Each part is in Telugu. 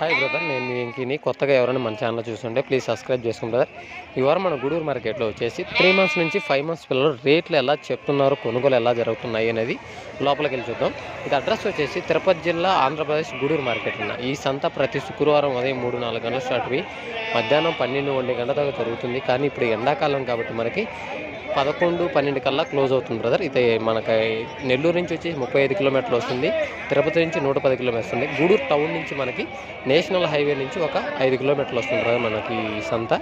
హాయ్ బ్రదర్ నేను మీ వెంకీని కొత్తగా ఎవరైనా మన ఛానల్ చూస్తుంటే ప్లీజ్ సబ్స్క్రైబ్ చేసుకోండి బ్రదర్ ఈ వారం మన గూడూరు మార్కెట్లో వచ్చేసి త్రీ మంత్స్ నుంచి ఫైవ్ మంత్స్ పిల్లలు రేట్లు ఎలా చెప్తున్నారు కొనుగోలు ఎలా జరుగుతున్నాయి అనేది లోపలికి వెళ్ళి చూద్దాం. ఇది అడ్రస్ వచ్చేసి తిరుపతి జిల్లా ఆంధ్రప్రదేశ్ గూడూరు మార్కెట్ ఉన్న ఈ సంత ప్రతి శుక్రవారం ఉదయం మూడు నాలుగు గంటల స్టార్ట్ అయ్యి మధ్యాహ్నం పన్నెండు ఒంటి గంటల దాకా జరుగుతుంది. కానీ ఇప్పుడు ఎండాకాలం కాబట్టి మనకి పదకొండు పన్నెండు కల్లా క్లోజ్ అవుతుంది బ్రదర్. ఇది మనకి నెల్లూరు నుంచి వచ్చి ముప్పై ఐదు కిలోమీటర్లు వస్తుంది తిరుపతి నుంచి నూట పది కిలోమీటర్స్ వస్తుంది గూడూరు టౌన్ నుంచి మనకి నేషనల్ హైవే నుంచి ఒక ఐదు కిలోమీటర్లు వస్తుంది బ్రదర్ మనకి సంత.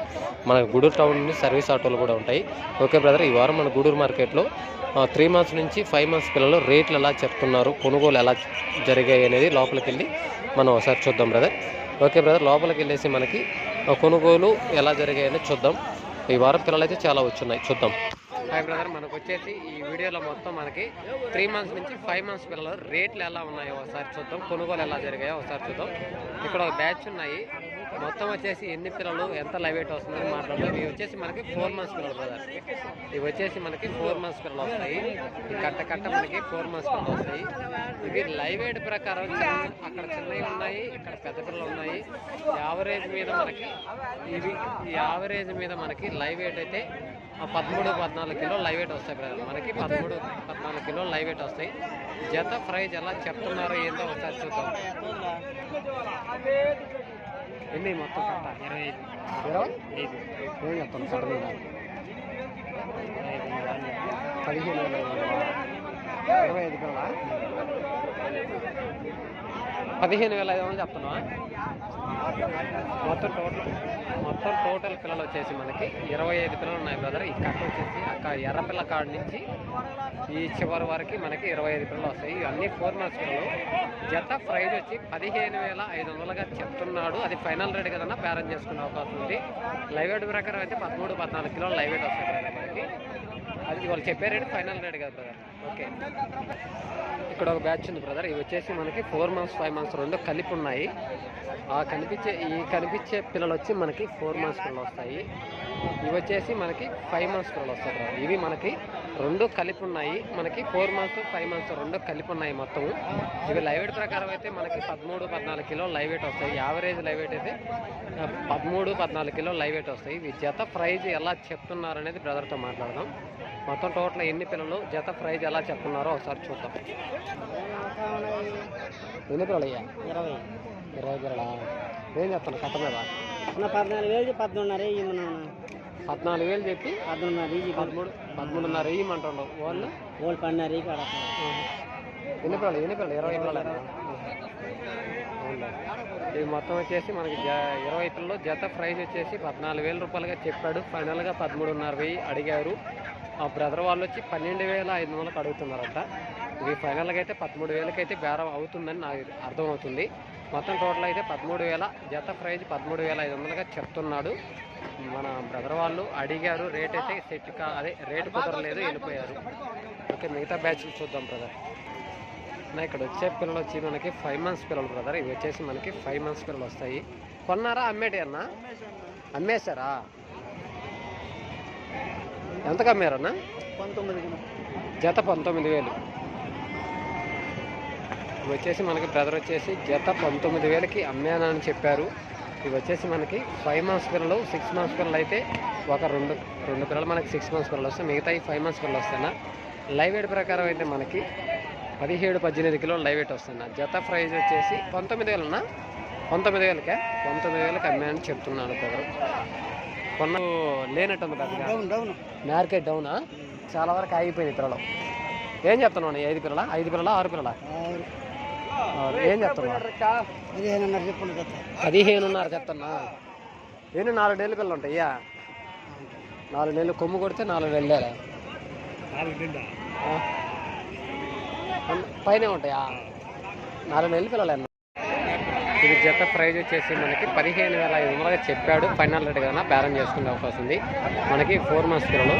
మనకి గూడూరు టౌన్ నుంచి సర్వీస్ ఆటోలు కూడా ఉంటాయి. ఓకే బ్రదర్ ఈ వారం మన గూడూరు మార్కెట్లో త్రీ మంత్స్ నుంచి ఫైవ్ మంత్స్ పిల్లలు రేట్లు ఎలా చెప్తున్నారు కొనుగోలు ఎలా జరిగాయి అనేది లోపలికి వెళ్ళి మనం ఒకసారి చూద్దాం బ్రదర్. ఓకే బ్రదర్ లోపలికి వెళ్ళేసి మనకి కొనుగోలు ఎలా జరిగాయని చూద్దాం. ఈ వారం పిల్లలు అయితే చాలా వచ్చున్నాయి. చూద్దాం. హాయ్ బ్రదర్ మనకు వచ్చేసి ఈ వీడియోలో మొత్తం మనకి త్రీ మంత్స్ నుంచి ఫైవ్ మంత్స్ పిల్లలు రేట్లు ఎలా ఉన్నాయో ఒకసారి చూద్దాం. కొనుగోలు ఎలా జరిగాయో ఒకసారి చూద్దాం. ఇక్కడ ఒక బ్యాచ్ ఉన్నాయి. మొత్తం వచ్చేసి ఎన్ని పిల్లలు ఎంత లైవ్ వెయిట్ వస్తుందని మాట్లాడదాం. ఇవి వచ్చేసి మనకి ఫోర్ మంత్స్ పిల్లలు బ్రదర్ ఇవి వచ్చేసి మనకి ఫోర్ మంత్స్ పిల్లలు వస్తాయి. కట్ట కట్ట మనకి ఫోర్ మంత్స్ పిల్లలు వస్తాయి. ఇవి లైవ్ వెయిట్ ప్రకారం అక్కడ చిన్నవి ఉన్నాయి ఇక్కడ పెద్ద పిల్లలు ఉన్నాయి. యావరేజ్ మీద మనకి ఇవి ఈ యావరేజ్ మీద మనకి లైవ్ వెయిట్ అయితే ఆ పదమూడు పద్నాలుగు కిలో లైవ్ వెయిట్ వస్తాయి బ్రదర్ మనకి పదమూడు పద్నాలుగు కిలో లైవ్ వెయిట్ వస్తాయి. జత ప్రైజ్ ఎలా చెప్తున్నారో ఏందో ఒకసారి చూద్దాం. ఎన్ని మొత్తం కట్ట ఇరవై ఐదు. ఇరవై? ఐదు. ఏం చెప్తాను? కట్ట మీద పదిహేను? ఇరవై ఐదు పిల్లలా పదిహేను వేల ఐదు వందలు చెప్తున్నావా? మొత్తం టోటల్ మొత్తం టోటల్ పిల్లలు వచ్చేసి మనకి ఇరవై ఐదు పిల్లలు ఉన్నాయి బ్రదర్. ఈ కట్ట వచ్చేసి అక్క ఎర్రపిల్ల కాడ నుంచి ఈ చివరి వరకు మనకి ఇరవై ఐదు పిల్లలు వస్తాయి. ఇవన్నీ ఫోర్ మంత్స్ పిల్లలు. జత ప్రైజ్ వచ్చి పదిహేను వేల ఐదు వందలుగా చెప్తున్నాడు. అది ఫైనల్ రేట్ కదన్నా బేరం చేసుకునే అవకాశం ఉంది. లైవ్ వెయిట్ ప్రకారం అయితే పదమూడు పద్నాలుగు కిలోలు లైవ్ వెయిట్ వస్తాయి మనకి. అది వాళ్ళు చెప్పే రేట్ ఫైనల్ రేట్ కదా బ్రదర్ ఓకే. ఇక్కడ ఒక బ్యాచ్ ఉంది బ్రదర్ ఇవి వచ్చేసి మనకి ఫోర్ మంత్స్ ఫైవ్ మంత్స్ రెండు కలిపి ఉన్నాయి. ఆ కనిపించే ఈ కనిపించే పిల్లలు వచ్చి మనకి ఫోర్ మంత్స్ పిల్లలు వస్తాయి. ఇవి వచ్చేసి మనకి ఫైవ్ మంత్స్ పిల్లలు వస్తాయి బ్రదర్ ఇవి మనకి రెండు కలిపి ఉన్నాయి. మనకి ఫోర్ మంత్స్ ఫైవ్ మంత్స్ రెండు కలిపి ఉన్నాయి మొత్తం. ఇవి లైవ్ వెయిట్ ప్రకారం అయితే మనకి పదమూడు పద్నాలుగు కిలో లైవ్ వెయిట్ వస్తాయి. యావరేజ్ లైవ్ వెయిట్ అయితే పదమూడు పద్నాలుగు కిలో లైవ్ వెయిట్ వస్తాయి. ఇవి జత ప్రైజ్ ఎలా చెప్తున్నారు అనేది బ్రదర్తో మాట్లాడదాం. మొత్తం టోటల్ ఎన్ని పిల్లలు జత ప్రైజ్ ఎలా చెప్తున్నారో ఒకసారి చూద్దాం. ఎన్ని పిల్లలు అయ్యా ఇరవై. ఇరవై పిల్లలా? ఏం చెప్తాను కట్ట మీద? పద్నాలుగు వేలు ఇవ్వమన్నా పద్నాలుగు వేలు చెప్పి? పద్మూడున్నర పదమూడు పదమూడున్నర ఇయ్యమంటుండవు వాళ్ళు ఓళ్ళు పన్నెండున్నర కాడ. ఎన్ని పిల్లలు ఎన్ని పిల్లలు? ఇరవై పిల్లలు? ఇవి మొత్తం వచ్చేసి మనకి జ ఇరవై పిల్లలు జత ప్రైస్ వచ్చేసి పద్నాలుగు వేల రూపాయలుగా చెప్పాడు. ఫైనల్గా పదమూడున్నర వెయ్యి అడిగారు. ఆ బ్రదర్ వాళ్ళు వచ్చి పన్నెండు వేల ఐదు వందలకు అడుగుతున్నారంట. ఇది ఫైనల్గా అయితే పదమూడు వేలకైతే బేరం అవుతుందని నాకు అర్థమవుతుంది. మొత్తం టోటల్ అయితే పదమూడు వేల జత ప్రైజ్ పదమూడు వేల ఐదు వందలుగా చెప్తున్నాడు. మన బ్రదర్ వాళ్ళు అడిగారు రేట్ అయితే సెట్ కా అదే రేటు కుదరలేదు వెళ్ళిపోయారు. ఓకే మిగతా బ్యాచ్ చూద్దాం బ్రదర్. నా ఇక్కడ వచ్చే పిల్లలు వచ్చి మనకి ఫైవ్ మంత్స్ పిల్లలు బ్రదర్. ఇవి వచ్చేసి మనకి ఫైవ్ మంత్స్ పిల్లలు వస్తాయి. కొన్నారా అమ్మేటి అన్న? అమ్మేశారా? ఎంతకు అమ్మారన్నా పంతొమ్మిది. జత పంతొమ్మిది వేలు. ఇవి వచ్చేసి మనకి బ్రదర్ వచ్చేసి జత పంతొమ్మిది వేలకి అమ్మానని చెప్పారు. ఇవి వచ్చేసి మనకి ఫైవ్ మంత్స్ పిల్లలు సిక్స్ మంత్స్ పిల్లలు అయితే ఒక రెండు రెండు పిల్లలు మనకి సిక్స్ మంత్స్ పిల్లలు వస్తాయి. మిగతా ఈ ఫైవ్ మంత్స్ పిల్లలు వస్తాయి లైవ్ వెయిట్ ప్రకారం అయితే మనకి పదిహేడు పద్దెనిమిది కిలోలు లైవ్ వెయిట్ వస్తుంది జత ప్రైజ్ వచ్చేసి పంతొమ్మిది వేలన్నా? పంతొమ్మిది వేలకే? పంతొమ్మిది వేలకి అమ్మానని చెప్తున్నాను బ్రదర్ కొన్న లేనట్టుంది పెద్దగా డౌన్ డౌన్. మార్కెట్ డౌనా? చాలా వరకు ఆగిపోయింది పిల్లలు. ఏం చెప్తున్నావు ఐదు పిల్లల? ఐదు పిల్లల? ఆరు పిల్లల? ఏం చెప్తున్నావు? పదిహేనున్నర చెప్తున్నా. ఎన్ని నాలుగు నెలలు పిల్లలు ఉంటాయ్యా నాలుగు నెలలు కొమ్ము కొడితే నాలుగు వెళ్ళారా పైన ఉంటాయా? నాలుగు నెలలు పిల్లలు అన్న ఇది జత ప్రైజ్ వచ్చేసి మనకి పదిహేను వేల ఐదు వందలుగా చెప్పాడు. ఫైనల్ రేట్ కదా బేరం చేసుకునే అవకాశం ఉంది. మనకి ఫోర్ మంత్స్ పిల్లలు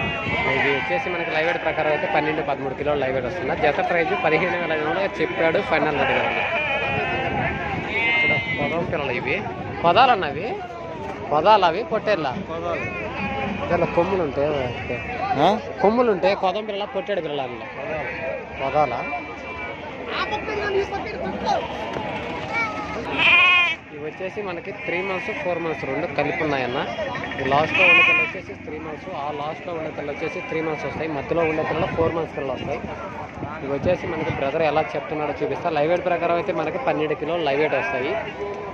ఇది వచ్చేసి మనకి లైవ్ ప్రకారం అయితే పన్నెండు పదమూడు కిలోలు లైవ్ వస్తుంది. జత ప్రైజ్ పదిహేను వేల ఐదు వందలుగా చెప్పాడు ఫైనల్ రేట్ కదా ఇక్కడ పొదం పిల్లలు ఇవి. పొదాలు అన్నవి? పొదాలు అవి పొట్టేళ్ళ? కొమ్ములు ఉంటాయి. కొమ్ములు ఉంటాయి? కొదం పిల్లల పొట్టేడు పిల్లల అందులో? పొదాలా? ఇవి వచ్చేసి మనకి త్రీ మంత్స్ ఫోర్ మంత్స్ రెండు కలిపి ఉన్నాయన్న ఈ లాస్ట్లో ఉండే పిల్లలు వచ్చేసి త్రీ మంత్స్ ఆ లాస్ట్లో ఉండే పిల్లలు వచ్చేసి త్రీ మంత్స్ వస్తాయి. మధ్యలో ఉండే పిల్లలు ఫోర్ మంత్స్ పిల్లలు వస్తాయి. ఇవి వచ్చేసి మనకి బ్రదర్ ఎలా చెప్తున్నాడో చూపిస్తా. లైవ్ వెయిట్ ప్రకారం అయితే మనకి పన్నెండు కిలోలు లైవ్ వెయిట్ వస్తాయి.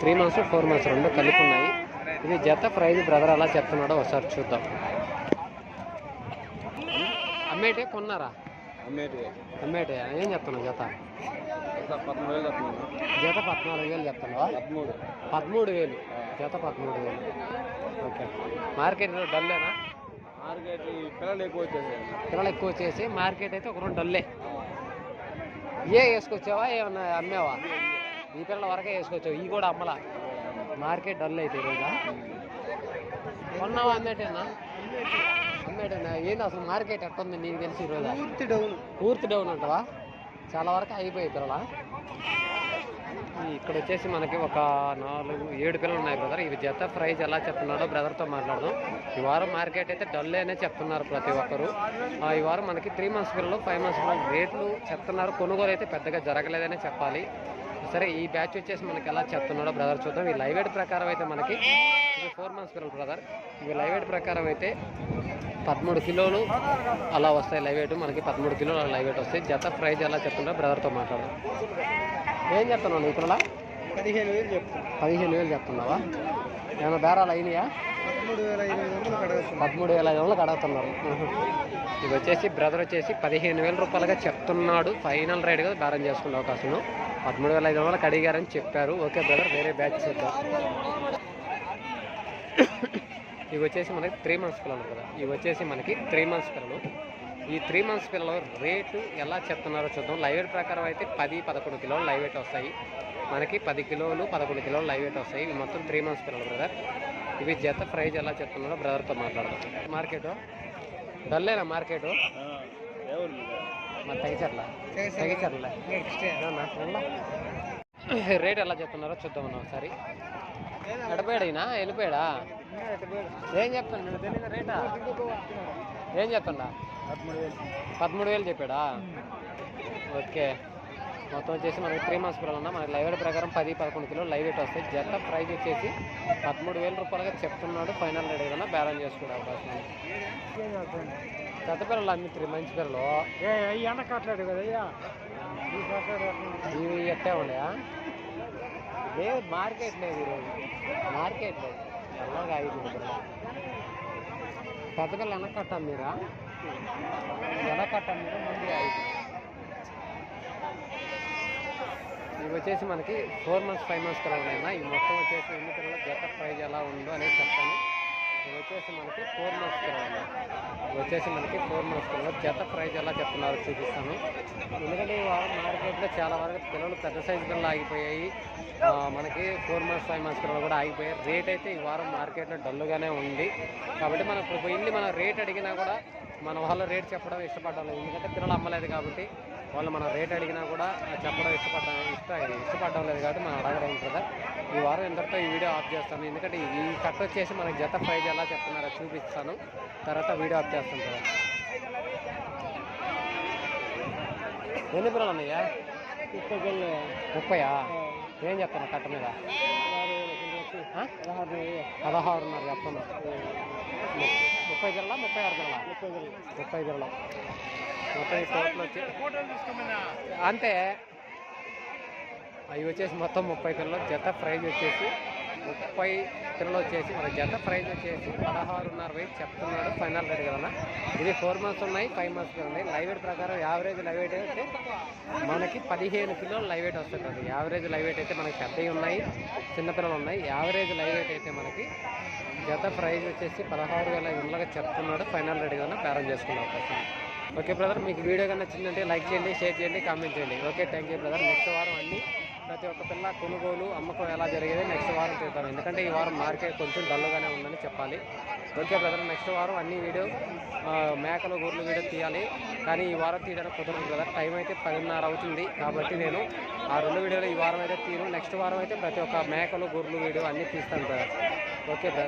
త్రీ మంత్స్ ఫోర్ మంత్స్ రెండు కలిపి ఉన్నాయి ఇది జత ప్రైజ్ బ్రదర్ ఎలా చెప్తున్నాడో ఒకసారి చూద్దాం. అమ్మేటే కొన్నారా? అమ్మేటి. అమ్మేటే. ఏం చెప్తున్నావు జత? పదమూడు వేలు చెప్తున్నాను జత పద్నాలుగు వేలు చెప్తున్నావా పదమూడు. పదమూడు వేలు. జత పదమూడు వేలు. ఓకే. మార్కెట్ డల్లేనా మార్కెట్ పిల్లలు ఎక్కువ వచ్చేసాయి. పిల్లలు ఎక్కువ వచ్చేసి మార్కెట్ అయితే ఒక రెండు డల్లే. ఏ వేసుకొచ్చావా? ఏమన్నా అమ్మావా? ఈ పిల్లల వరకే వేసుకొచ్చావు. ఈ కూడా అమ్మలా. మార్కెట్ డల్ అయితే ఈరోజు కొన్నావా అమ్మేటేనా? అమ్మేటేనా? ఏంది అసలు మార్కెట్ ఎట్టుంది నీకు తెలిసి ఈరోజు? పూర్తి డౌన్. పూర్తి డౌన్ అంటవా? చాలా వరకు అయిపోయాయి పిల్లల. ఇక్కడ వచ్చేసి మనకి ఒక నాలుగు ఏడు పిల్లలు ఉన్నాయి బ్రదర్ ఇవి జత ప్రైజ్ ఎలా చెప్తున్నాడో బ్రదర్తో మాట్లాడదాం. ఈ వారం మార్కెట్ అయితే డల్ అనే చెప్తున్నారు ప్రతి ఒక్కరు. ఆ, ఈ వారం మనకి త్రీ మంత్స్ పిల్లలు ఫైవ్ మంత్స్ పిల్లలు రేట్లు చెప్తున్నారు. కొనుగోలు అయితే పెద్దగా జరగలేదనే చెప్పాలి. సరే ఈ బ్యాచ్ వచ్చేసి మనకి ఎలా చెప్తున్నాడో బ్రదర్ చూద్దాం. ఈ లైవ్ వెయిట్ ప్రకారం అయితే మనకి ఇది ఫోర్ మంత్స్ పిల్లలు బ్రదర్ ఇవి లైవ్ వెయిట్ ప్రకారం అయితే పదమూడు కిలోలు అలా వస్తాయి లైవ్ వెయిట్. మనకి పదమూడు కిలోలు అలా లైవ్ వెయిట్ వస్తాయి. జత ప్రైజ్ ఎలా చెప్తుందో బ్రదర్తో మాట్లాడదాం. ఏం చెప్తున్నావు నీ పిల్లల పదిహేను వేలు పదిహేను వేలు చెప్తున్నావా? ఏమైనా బేరాలు అయినాయా? పదమూడు వేల ఐదు వందలకు అడుగుతున్నారు. ఇది వచ్చేసి బ్రదర్ వచ్చేసి పదిహేను వేల రూపాయలుగా చెప్తున్నాడు. ఫైనల్ రేట్ కదా బేరం చేసుకునే అవకాశం. పదమూడు వేల ఐదు వందలకు అడిగారని చెప్పారు. ఓకే బ్రదర్ వేరే బ్యాచ్ చేద్దాం. ఇవి వచ్చేసి మనకి త్రీ మంత్స్ పిల్లలు కదా. ఇవి వచ్చేసి మనకి త్రీ మంత్స్ పిల్లలు. ఈ త్రీ మంత్స్ పిల్లలు రేటు ఎలా చెప్తున్నారో చూద్దాం. లైవ్ వెయిట్ ప్రకారం అయితే పది పదకొండు కిలోలు లైవ్ వెయిట్ వస్తాయి. మనకి పది కిలోలు పదకొండు కిలోలు లైవ్ వెయిట్ వస్తాయి. ఇవి మొత్తం త్రీ మంత్స్ పిల్లలు బ్రదర్ ఇవి జత ప్రైజ్ ఎలా చెప్తున్నారో బ్రదర్తో మాట్లాడదాం. మార్కెట్ డల్లేనా మార్కెట్ మరి తగ్గిచర్ల తగ్గిచర్ల రేట్ ఎలా చెప్తున్నారో చూద్దాం ఒకసారి. ఎడపోయాడు ఈయన వెళ్ళిపోయాడా ఏం చెప్తాను తెలియదు రేటా? ఏం చెప్తుండా పదమూడు వేలు చెప్పాడా? ఓకే. మొత్తం వచ్చేసి మనకి త్రీ మంత్స్ పిల్లలు ఉన్నా. మనకి లైవ్ వెయిట్ ప్రకారం పది పదకొండు కిలో లైవ్ వెయిట్ వస్తాయి. జత ప్రైస్ వచ్చేసి పదమూడు వేల రూపాయలుగా చెప్తున్నాడు. ఫైనల్ రేట్ ఏదైనా బ్యాలెన్స్ చేసుకునే అవకాశం జత పిల్లలు అన్ని త్రీ మంచి పిల్లలు. ఏ ఎండ కట్టలేదు కదా అయ్యా. ఈ కట్టలేదు ఇవి ఎట్టే ఉన్నాయా? లేదు మార్కెట్ లేదు ఈరోజు. మార్కెట్ లేదు. చల్లగా ఐదు పెద్ద పిల్లలు వెనక మీరా? వెనకట్ట మీరు ముందు ఐదు. ఇవి వచ్చేసి మనకి ఫోర్ మంత్స్ ఫైవ్ మంత్స్ పిల్లలు ఉన్నాయి ఈ మొత్తం వచ్చేసి ఎన్ని పిల్లలు జత ప్రైజ్ ఎలా ఉందో అనేది చెప్తాను. ఇవి వచ్చేసి మనకి ఫోర్ మంత్స్ ఇవి వచ్చేసి మనకి ఫోర్ మంత్స్ పిల్లలు జత ప్రైజ్ ఎలా చెప్తున్నారు చూపిస్తాను. ఎందుకంటే ఈ వారం మార్కెట్లో చాలా వరకు పిల్లలు పెద్ద సైజు పిల్లలు ఆగిపోయాయి. మనకి ఫోర్ మంత్స్ ఫైవ్ మంత్స్ పిల్లలు కూడా ఆగిపోయాయి. రేట్ అయితే ఈ వారం మార్కెట్లో డల్లుగానే ఉంది. కాబట్టి మనం ఇప్పుడు వెళ్ళి మనం రేట్ అడిగినా కూడా మన వాళ్ళ రేట్ చెప్పడం ఇష్టపడ్డాం లేదు ఎందుకంటే పిల్లలు అమ్మలేదు కాబట్టి వాళ్ళు మనం రేట్ అడిగినా కూడా చెప్పడం ఇష్టపడ్డాం ఇష్ట ఇష్టపడడం లేదు కాబట్టి మనం అడగడం కదా. ఈ వారం ఇంతటితో ఈ వీడియో ఆఫ్ చేస్తాను. ఎందుకంటే ఈ కట్ వచ్చేసి మనకి జత ప్రైజ్ ఎలా చెప్తున్నారో చూపిస్తాను. తర్వాత వీడియో ఆఫ్ చేస్తాను కదా. ఎన్ని పిల్లలు ఉన్నాయా? ముప్పై ముప్పయా? ఏం చెప్తున్నా కట్ట మీద? ఆ? పదహారున్నర చెప్తున్నా ముప్పై గిరలా ముప్పై ఆరు గిరలా ముప్పై ముప్పై గిరల టోటల్ వచ్చి అంతే. అవి వచ్చేసి మొత్తం ముప్పై కిలో జత ప్రైజ్ వచ్చేసి ముప్పై కిలో వచ్చేసి మన జత ప్రైజ్ వచ్చేసి పదహారున్నర వెయిట్ చెప్తున్నాడు ఫైనల్ రేట్ కదా ఇది ఫోర్ మంత్స్ ఉన్నాయి ఫైవ్ మంత్స్ ఉన్నాయి. లైవ్ వెయిట్ ప్రకారం యావరేజ్ లైవ్ వెయిట్ అయితే మనకి పదిహేను కిలోలు లైవ్ వెయిట్ వస్తుంది యావరేజ్ లైవ్ వెయిట్ అయితే మనకి పెద్దవి ఉన్నాయి చిన్నపిల్లలు ఉన్నాయి. యావరేజ్ లైవ్ వెయిట్ అయితే మనకి జత ప్రైజ్ వచ్చేసి పదహారు వేల ఐదు చెప్తున్నాడు ఫైనల్ రేట్ కన్నా ప్రారంభం చేసుకున్నాం అవకాశం ఓకే బ్రదర్ మీకు వీడియో కన్నా నచ్చిందంటే లైక్ చేయండి షేర్ చేయండి కామెంట్ చేయండి. Okay thank you brother. Next వారం అన్నీ ప్రతి ఒక్క పిల్ల కొనుగోలు అమ్మకం ఎలా జరిగేది నెక్స్ట్ వారం చూద్దాం. ఎందుకంటే ఈ వారం మార్కెట్ కొంచెం డల్గానే ఉందని చెప్పాలి. ఓకే బ్రదర్ నెక్స్ట్ వారం అన్ని వీడియో మేకలు గొర్రెలు వీడియో తీయాలి. కానీ ఈ వారం తీయడానికి కుదరదు బ్రదర్ టైం అయితే పదిన్నర అవుతుంది కాబట్టి నేను ఆ రెండు వీడియోలు ఈ వారం అయితే తీను నెక్స్ట్ వారం అయితే ప్రతి ఒక్క మేకలు గొర్రెలు వీడియో అన్నీ తీస్తాను బ్రదర్ ఓకే బ్రదర్